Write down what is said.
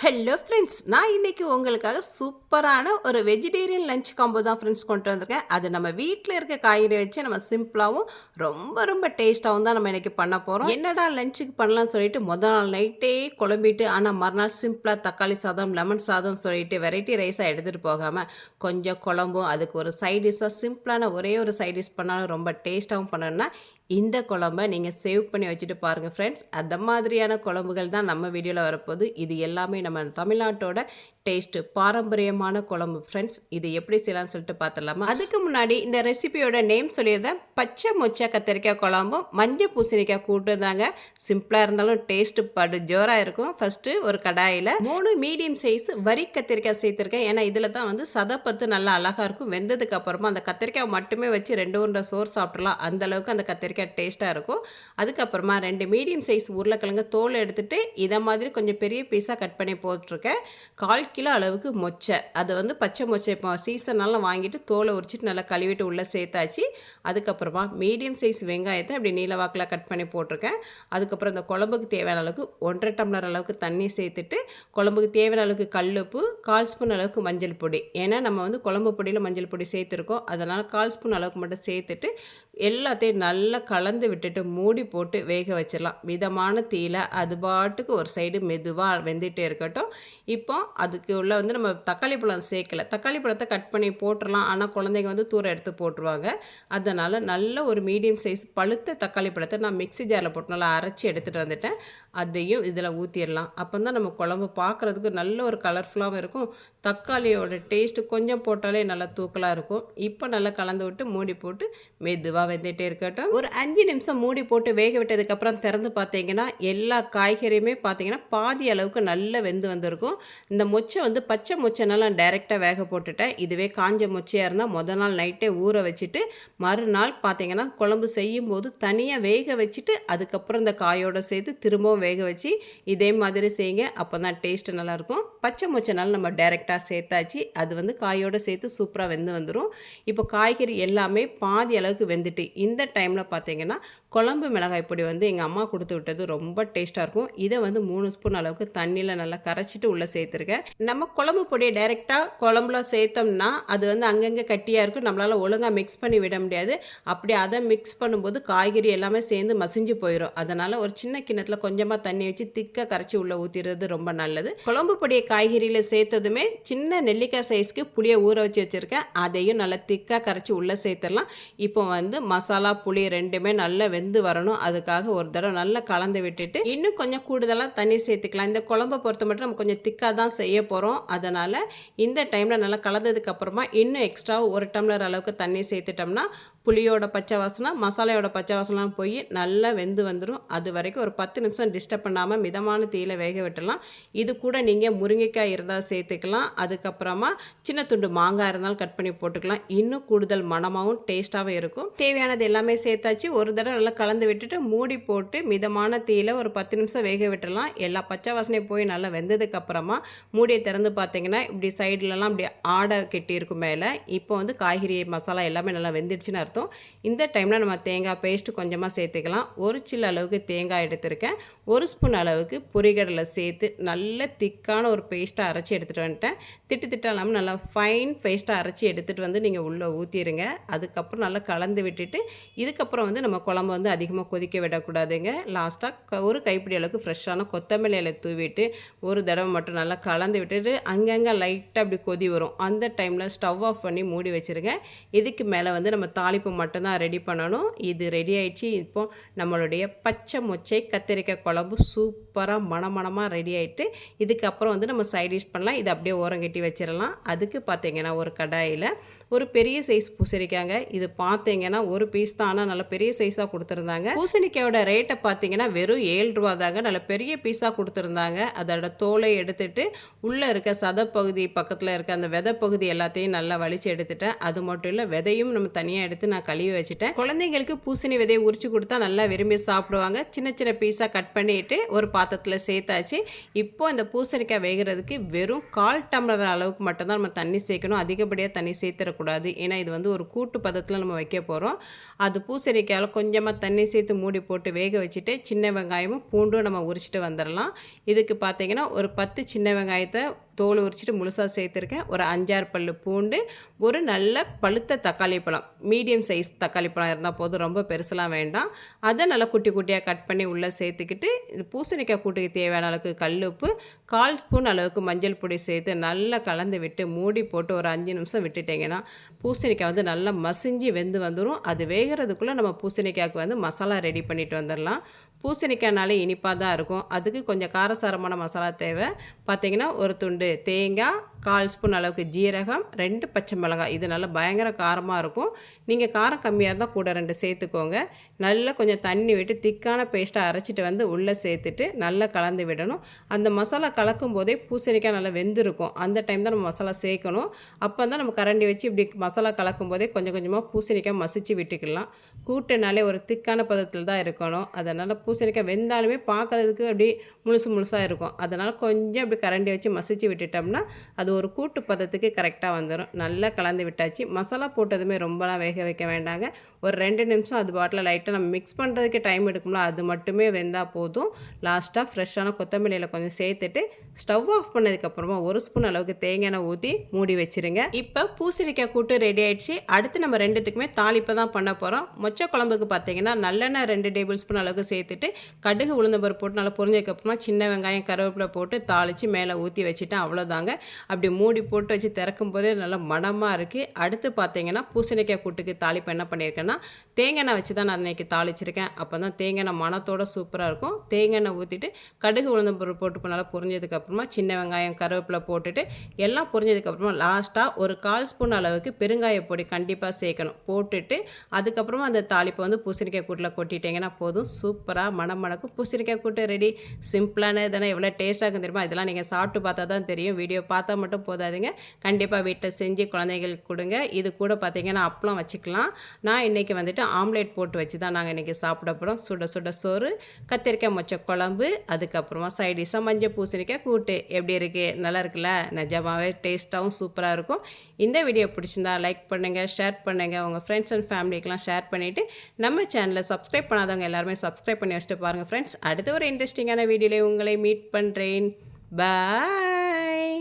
Hello friends நான் இன்னைக்கு உங்களுக்காக சூப்பரான ஒரு வெஜிடேரியன் லஞ்ச் காம்போ தான் ஃப்ரெண்ட்ஸ் கொண்டு வந்திருக்கேன். அது நம்ம வீட்டில் இருக்க காய்கறி வச்சு நம்ம சிம்பிளாகவும் ரொம்ப ரொம்ப டேஸ்ட்டாகவும் தான் நம்ம இன்றைக்கி பண்ண போகிறோம் என்னடா லஞ்சுக்கு பண்ணலாம்னு சொல்லிட்டு முதல் நாள் நைட்டே குழம்பிட்டு ஆனால் மறுநாள் சிம்பிளாக தக்காளி சாதம் லெமன் சாதம் சொல்லிட்டு வெரைட்டி ரைஸாக எடுத்துகிட்டு போகாமல் கொஞ்சம் குழம்பும் அதுக்கு ஒரு சைட் டிஷ்ஷாக சிம்பிளான ஒரே ஒரு சைட் டிஷ் பண்ணாலும் ரொம்ப டேஸ்ட்டாகவும் பண்ணணும்னா இந்த குழம்ப நீங்கள் சேவ் பண்ணி வச்சுட்டு பாருங்கள் ஃப்ரெண்ட்ஸ் அந்த மாதிரியான குழம்புகள் தான் நம்ம வீடியோவில் வரப்போகுது. இது எல்லாமே நம்ம தமிழ்நாட்டோட டேஸ்ட்டு பாரம்பரியமான குழம்பு ஃப்ரெண்ட்ஸ் இது எப்படி செய்யலாம்னு சொல்லிட்டு பார்த்துடலாமா அதுக்கு முன்னாடி இந்த ரெசிபியோட நேம் சொல்லியிருந்தேன் பச்சை மொச்சை கத்திரிக்காய் குழம்பும் மஞ்சள் பூசணிக்காய் கூட்டு தாங்க. சிம்பிளாக இருந்தாலும் டேஸ்ட்டு படு ஜோராக இருக்கும். ஃபஸ்ட்டு ஒரு கடாயில் மூணு மீடியம் சைஸ் வரி கத்திரிக்காய் சேர்த்துருக்கேன். ஏன்னா இதில் தான் வந்து சதப்பத்து நல்லா அழகாக இருக்கும். வெந்ததுக்கு அப்புறமா அந்த கத்திரிக்காய் மட்டுமே வச்சு ரெண்டு உருண்டை சோறு சாப்பிட்றலாம் அந்தளவுக்கு அந்த கத்திரிக்காய் டேஸ்ட்டாக இருக்கும். அதுக்கப்புறமா ரெண்டு மீடியம் சைஸ் உருளைக்கிழங்கு தோல் எடுத்துகிட்டு இதை மாதிரி கொஞ்சம் பெரிய பீஸாக கட் பண்ணி போட்டிருக்கேன். கால் கிலோ அளவுக்கு மொச்சை. அது வந்து பச்சை மொச்சை இப்போ சீசனெல்லாம் வாங்கிட்டு தோலை உரிச்சிட்டு நல்லா கழுவிட்டு உள்ளே சேர்த்தாச்சு. அதுக்கப்புறமா மீடியம் சைஸ் வெங்காயத்தை அப்படி நீளவாக்கில் கட் பண்ணி போட்டிருக்கேன். அதுக்கப்புறம் இந்த குழம்புக்கு தேவையான அளவுக்கு ஒன்றரை டம்ளர் அளவுக்கு தண்ணி சேர்த்துட்டு குழம்புக்கு தேவையான அளவுக்கு கல்லுப்பு கால் ஸ்பூன் அளவுக்கு மஞ்சள் பொடி. ஏன்னா நம்ம வந்து குழம்பு பொடியில் மஞ்சள் பொடி சேர்த்துருக்கோம். அதனால் கால் ஸ்பூன் அளவுக்கு மட்டும் சேர்த்துட்டு எல்லாத்தையும் நல்லா கலந்து விட்டுட்டு மூடி போட்டு வேக வச்சிடலாம். மிதமான தீயில அது பாட்டுக்கு ஒரு சைடு மெதுவாக வெந்துகிட்டே இருக்கட்டும். இப்போ அதுக்கு உள்ள வந்து நம்ம தக்காளி பழம் சேர்க்கல. தக்காளி பழத்தை கட் பண்ணி போட்டுடலாம். ஆனால் குழந்தைங்க வந்து தூர எடுத்து போட்டுருவாங்க. அதனால் நல்ல ஒரு மீடியம் சைஸ் பழுத்த தக்காளி பழத்தை நான் மிக்ஸி ஜாரில் போட்டு நல்லா அரைச்சி எடுத்துகிட்டு வந்துட்டேன். அதையும் இதில் ஊற்றிடலாம் அப்போ தான் நம்ம குழம்பு பார்க்குறதுக்கு நல்ல ஒரு கலர்ஃபுல்லாகவும் இருக்கும். தக்காளியோட டேஸ்ட்டு கொஞ்சம் போட்டாலே நல்லா தூக்கலாக இருக்கும். இப்போ நல்லா கலந்து விட்டு மூடி போட்டு மெதுவாக வெந்துகிட்டே இருக்கட்டும். ஒரு அஞ்சு நிமிஷம் மூடி போட்டு வேக விட்டதுக்கப்புறம் திறந்து பார்த்தீங்கன்னா எல்லா காய்கறியுமே பார்த்தீங்கன்னா பாதி அளவுக்கு நல்லா வெந்து வந்திருக்கும். இந்த மொச்சை வந்து பச்சை மொச்சைனால டைரெக்டாக வேக போட்டுட்டேன். இதுவே காஞ்ச மொச்சையாக இருந்தால் முத நாள் நைட்டே ஊற வச்சுட்டு மறுநாள் பார்த்தீங்கன்னா குழம்பு செய்யும் போது தனியாக வேக வச்சுட்டு அதுக்கப்புறம் இந்த காயோடு சேர்த்து திரும்பவும் வேக வச்சு இதே மாதிரி செய்யுங்க. அப்போ தான் டேஸ்ட்டு நல்லாயிருக்கும் பச்சை மொச்சைனால நம்ம டைரெக்டாக சேர்த்தாச்சு. அது வந்து காயோடு சேர்த்து சூப்பராக வெந்து வந்துடும் இப்போ காய்கறி எல்லாமே பாதி அளவுக்கு வெந்துட்டு இந்த டைமில் பார்த்தீங்கன்னா குழம்பு மிளகாய் பொடி வந்து எங்கள் அம்மா கொடுத்து விட்டது ரொம்ப டேஸ்ட்டாக இருக்கும். இதை வந்து மூணு ஸ்பூன் அளவுக்கு தண்ணியில் நல்லா கரைச்சிட்டு உள்ளே சேர்த்துருக்கேன். நம்ம குழம்பு பொடியை டைரெக்டாக குழம்புல சேர்த்தோம்னா அது வந்து அங்கங்கே கட்டியாக இருக்கும். நம்மளால் ஒழுங்காக மிக்ஸ் பண்ணி விட முடியாது. அப்படி அதை மிக்ஸ் பண்ணும்போது காய்கறி எல்லாமே சேர்ந்து மசிஞ்சு போயிடும் அதனால் ஒரு சின்ன கிண்ணத்தில் கொஞ்சமாக தண்ணி வச்சு திக்காக கரைச்சி உள்ளே ஊற்றிடுறது ரொம்ப நல்லது. குழம்பு பொடியை காய்கறியில் சேர்த்ததுமே சின்ன நெல்லிக்காய் சைஸ்க்கு புளியை ஊற வச்சு வச்சுருக்கேன். அதையும் நல்லா திக்காக கரைச்சி உள்ளே சேர்த்துடலாம். இப்போ வந்து மசாலா புளி ரெண்டுமே நல்லா வெந்து வரணும். அதுக்காக ஒரு தடவை நல்லா கலந்து விட்டுட்டு இன்னும் கொஞ்சம் கூடுதலாக தண்ணி சேர்த்துக்கலாம். இந்த குழம்பை பொறுத்த மட்டும் நம்ம கொஞ்சம் திக்காக தான் செய்ய போகிறோம் அதனால் இந்த டைமில் நல்லா கலந்ததுக்கப்புறமா இன்னும் எக்ஸ்ட்ரா ஒரு டம்ளர் அளவுக்கு தண்ணி சேர்த்துட்டோம்னா புளியோட பச்சை வாசனை மசாலையோட பச்சை வாசனைலாம் போய் நல்லா வெந்து வந்துடும் அது வரைக்கும் ஒரு பத்து நிமிஷம் டிஸ்டர்ப் பண்ணாமல் மிதமான தீயில வேக விட்டலாம் இது கூட நீங்கள் முருங்கைக்காய் இருந்தால் சேர்த்துக்கலாம். அதுக்கப்புறமா சின்ன துண்டு மாங்காய் இருந்தாலும் கட் பண்ணி போட்டுக்கலாம். இன்னும் கூடுதல் மணமாகவும் டேஸ்ட்டாகவும் இருக்கும். தேவையானது எல்லாமே சேர்த்தாச்சு. ஒரு தடவை நல்லா கலந்து விட்டுட்டு மூடி போட்டு மிதமான தீயில ஒரு பத்து நிமிஷம் வேக விட்டுடலாம். எல்லா பச்சை வாசனையும் போய் நல்லா வெந்ததுக்கப்புறமா மூடியை திறந்து பார்த்தீங்கன்னா இப்படி சைட்லலாம் இப்படி ஆடை கெட்டியிருக்கும் மேலே. இப்போ வந்து காய்கறி மசாலா எல்லாமே நல்லா வெந்துடுச்சுன்னு அர்த்தம். இந்த டைமில் நம்ம தேங்காய் பேஸ்ட்டு கொஞ்சமாக சேர்த்துக்கலாம். ஒரு சில்ல அளவுக்கு தேங்காய் எடுத்திருக்கேன். ஒரு ஸ்பூன் அளவுக்கு பொரிகடலை சேர்த்து நல்ல திக்கான ஒரு பேஸ்ட்டாக அரைச்சி எடுத்துகிட்டு வந்துட்டேன். திட்டு திட்டம் இல்லாமல் நல்லா ஃபைன் பேஸ்ட்டாக அரைச்சி எடுத்துகிட்டு வந்து நீங்கள் உள்ளே ஊற்றிடுங்க அதுக்கப்புறம் நல்லா கலந்து விட்டுட்டு இதுக்கப்புறம் வந்து நம்ம குழம்பு வந்து அதிகமாக கொதிக்க விடக்கூடாதுங்க. லாஸ்ட்டாக ஒரு கைப்பிடி அளவுக்கு ஃப்ரெஷ்ஷான கொத்தமல்லி இலை தூவிட்டு ஒரு தடவை மட்டும் நல்லா கலந்து விட்டுட்டு அங்கங்கே லைட்டாக அப்படி கொதி வரும். அந்த டைமில் ஸ்டவ் ஆஃப் பண்ணி மூடி வச்சுருங்க. இதுக்கு மேலே வந்து நம்ம தாளிப்பு மட்டும்தான் ரெடி பண்ணணும். இது ரெடி ஆயிடுச்சு. இப்போ நம்மளுடைய பச்சை மொச்சை கத்திரிக்காய் குழம்பு சூப்பராக மணமணமாக ரெடி ஆகிட்டு இதுக்கப்புறம் வந்து நம்ம சைட் டிஷ் பண்ணலாம். இதை அப்படியே ஓரம் கட்டி வச்சிடலாம். அதுக்கு பார்த்தீங்கன்னா ஒரு கடாயில் ஒரு பெரிய சைஸ் பூசணிக்காங்க. இது பார்த்தீங்கன்னா ஒரு பீஸ் தான். ஆனால் நல்ல பெரிய சைஸாக கொடுத்துருந்தாங்க. பூசணிக்காயோட ரேட்டை பார்த்தீங்கன்னா வெறும் ஏழு ரூபா தாங்க. நல்ல பெரிய பீஸாக கொடுத்துருந்தாங்க. அதோட தோலை எடுத்துட்டு உள்ளே இருக்க சதப்பகுதி பக்கத்தில் இருக்க அந்த விதை பகுதி எல்லாத்தையும் நல்லா வலிச்சு எடுத்துட்டேன். அது மட்டும் இல்லை விதையும் நம்ம தனியாக எடுத்து நான் கழுவி வச்சுட்டேன். குழந்தைங்களுக்கு பூசணி விதையை உரிச்சு கொடுத்தா நல்லா விரும்பி சாப்பிடுவாங்க. சின்ன சின்ன பீஸாக கட் பண்ணிட்டு ஒரு பாத்திரத்தில் சேர்த்தாச்சு. இப்போ அந்த பூசணிக்காய் வேகிற வைக்கிறதுக்கு வெறும் கால் டம்ளர் அளவுக்கு மட்டும்தான் நம்ம தண்ணி சேர்க்கணும். அதிகப்படியாக தண்ணி சேர்த்துடக்கூடாது. ஏன்னா இது வந்து ஒரு கூட்டு பதத்தில் நம்ம வைக்க போகிறோம் அது பூசணிக்காயில் கொஞ்சமாக தண்ணி சேர்த்து மூடி போட்டு வேக வச்சுட்டு சின்ன வெங்காயமும் பூண்டும் நம்ம உரிச்சிட்டு வந்துடலாம். இதுக்கு பார்த்தீங்கன்னா ஒரு பத்து சின்ன வெங்காயத்தை தோல் உரிச்சிட்டு முழுசாக சேர்த்துருக்கேன். ஒரு அஞ்சாறு பல் பூண்டு ஒரு நல்ல பழுத்த தக்காளி பழம். மீடியம் சைஸ் தக்காளி பழம் இருந்தால் போதும் ரொம்ப பெருசெலாம் வேண்டாம். அதை நல்லா குட்டி குட்டியாக கட் பண்ணி உள்ளே சேர்த்துக்கிட்டு இது பூசணிக்காய் கூட்டுக்கு தேவையான அளவுக்கு கல் உப்பு கால் ஸ்பூன் அளவுக்கு மஞ்சள் பொடி சேர்த்து நல்லா கலந்து விட்டு மூடி போட்டு ஒரு அஞ்சு நிமிஷம் விட்டுட்டிங்கன்னா பூசணிக்காய் வந்து நல்லா மசிஞ்சு வெந்து வந்துடும் அது வேகிறதுக்குள்ளே நம்ம பூசணிக்காய்க்கு வந்து மசாலா ரெடி பண்ணிட்டு வந்துடலாம் பூசணிக்காய்னாலே இனிப்பாக தான் இருக்கும். அதுக்கு கொஞ்சம் காரசாரமான மசாலா தேவை. பார்த்திங்கன்னா ஒரு துண்டு தேங்காய் கால் ஸ்பூன் அளவுக்கு ஜீரகம் ரெண்டு பச்சை மிளகாய். இது நல்லா பயங்கர காரமாக இருக்கும். நீங்கள் காரம் கம்மியாக இருந்தால் கூட ரெண்டு சேர்த்துக்கோங்க. நல்லா கொஞ்சம் தண்ணி விட்டு திக்கான பேஸ்ட்டாக அரைச்சிட்டு வந்து உள்ளே சேர்த்துட்டு நல்லா கலந்து விடணும். அந்த மசாலா கலக்கும் போதே பூசணிக்காய் நல்லா வெந்திருக்கும். அந்த டைம் தான் நம்ம மசாலா சேர்க்கணும். அப்போ தான் நம்ம கரண்டி வச்சு இப்படி மசாலா கலக்கும் போதே கொஞ்சம் கொஞ்சமாக பூசணிக்காய் மசிச்சு விட்டுக்கலாம். கூட்டுனாலே ஒரு திக்கான பதத்தில் தான் இருக்கணும். அதனால் பூசணிக்காய் வெந்தாலுமே பார்க்குறதுக்கு அப்படி முழுசு முழுசாக இருக்கும். அதனால் கொஞ்சம் அப்படி கரண்டி வச்சு மசிச்சு விட்டுட்டோம்னா அது ஒரு கூட்டு பதத்துக்கு கரெக்டாக வந்துடும் நல்லா கலந்து விட்டாச்சு. மசாலா போட்டதுமே ரொம்பலாம் வேக வைக்க வேண்டாங்க. ஒரு ரெண்டு நிமிஷம் அது பாட்டில் லைட்டாக நம்ம மிக்ஸ் பண்ணுறதுக்கு டைம் எடுக்கும்ல அது மட்டுமே வெந்தால் போதும். லாஸ்ட்டாக ஃப்ரெஷ்ஷான கொத்தமல்லியில் கொஞ்சம் சேர்த்துட்டு ஸ்டவ் ஆஃப் பண்ணதுக்கப்புறமா ஒரு ஸ்பூன் அளவுக்கு தேங்காய் ஊற்றி மூடி வச்சுருங்க. இப்போ பூசணிக்காய் கூட்டு ரெடி ஆயிடுச்சு. அடுத்து நம்ம ரெண்டுத்துக்குமே தாளிப்பை தான் பண்ண போகிறோம் மொச்ச குழம்புக்கு பார்த்தீங்கன்னா நல்லெண்ணெய் ரெண்டு டேபிள் ஸ்பூன் அளவுக்கு சேர்த்துட்டு கடுகு உளுந்தம்பருப்பு போட்டு நல்லா புரிஞ்சதுக்கப்புறமா சின்ன வெங்காயம் கருவேப்பிலை போட்டு தாளித்து மேலே ஊற்றி வச்சுட்டேன். அவ்வளோதாங்க அப்படி மூடி போட்டு வச்சு திறக்கும் போதே நல்லா மனமாக இருக்குது அடுத்து பார்த்தீங்கன்னா பூசணிக்காய் கூட்டுக்கு தாளிப்பு என்ன பண்ணியிருக்கேன்னா தேங்காய் வச்சு தான் நான் இன்றைக்கி தாளிச்சிருக்கேன். அப்போ தான் தேங்காய் மனத்தோட சூப்பராக இருக்கும். தேங்காய் ஊற்றிட்டு கடுகு உளுந்தம் பொருள் போட்டு நல்லா புரிஞ்சதுக்கப்புறமா சின்ன வெங்காயம் கருவேப்பிலை போட்டுட்டு எல்லாம் புரிஞ்சதுக்கப்புறமா லாஸ்ட்டாக ஒரு கால் ஸ்பூன் அளவுக்கு பெருங்காய பொடி கண்டிப்பாக சேர்க்கணும். போட்டுட்டு அதுக்கப்புறமா அந்த தாளிப்பை வந்து பூசணிக்காய் கூட்டில் கொட்டிட்டிங்கன்னா போதும். சூப்பராக மனம் மணக்கும் பூசணிக்காய் கூட்டு ரெடி சிம்பிளான இதெல்லாம் எவ்வளோ டேஸ்ட்டாக தெரியுமா? இதெல்லாம் நீங்கள் சாப்பிட்டு பார்த்தா தான் தெரியும். வீடியோ பார்த்தா மட்டும் மட்டும் போதாதுங்க. கண்டிப்பாக வீட்டில் செஞ்சு குழந்தைகளுக்கு கொடுங்க. இது கூட பார்த்திங்கன்னா அப்பளம் வச்சுக்கலாம். நான் இன்றைக்கி வந்துட்டு ஆம்லேட் போட்டு வச்சு தான் நாங்கள் இன்றைக்கி சாப்பிட போகிறோம் சுட சுட சோறு கத்திரிக்காய் மொச்ச குழம்பு அதுக்கப்புறமா சைடிஷாக மஞ்சள் பூசணிக்காய் கூட்டு. எப்படி இருக்குது நல்லா இருக்குல்ல? நிஜமாகவே டேஸ்ட்டாகவும் சூப்பராக இருக்கும். இந்த வீடியோ பிடிச்சிருந்தா லைக் பண்ணுங்கள் ஷேர் பண்ணுங்கள் உங்கள் ஃப்ரெண்ட்ஸ் அண்ட் ஃபேமிலிக்கெலாம் ஷேர் பண்ணிவிட்டு நம்ம சேனலை சப்ஸ்கிரைப் பண்ணாதவங்க எல்லாருமே சப்ஸ்கிரைப் பண்ணி வச்சுட்டு பாருங்கள் ஃப்ரெண்ட்ஸ் அடுத்த ஒரு இன்ட்ரெஸ்டிங்கான வீடியோவில் உங்களை மீட் பண்ணுறேன் பாய்